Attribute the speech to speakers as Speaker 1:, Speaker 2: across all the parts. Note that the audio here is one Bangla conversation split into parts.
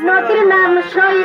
Speaker 1: নদীর নাম সই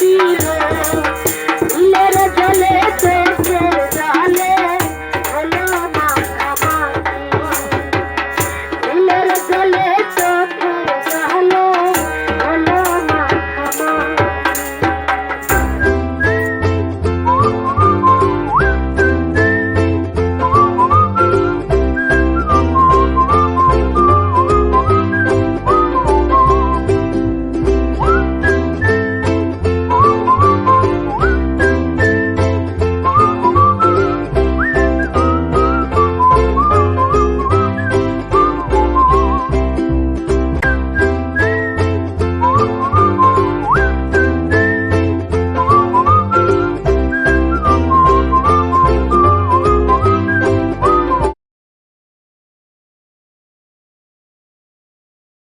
Speaker 1: Yeah.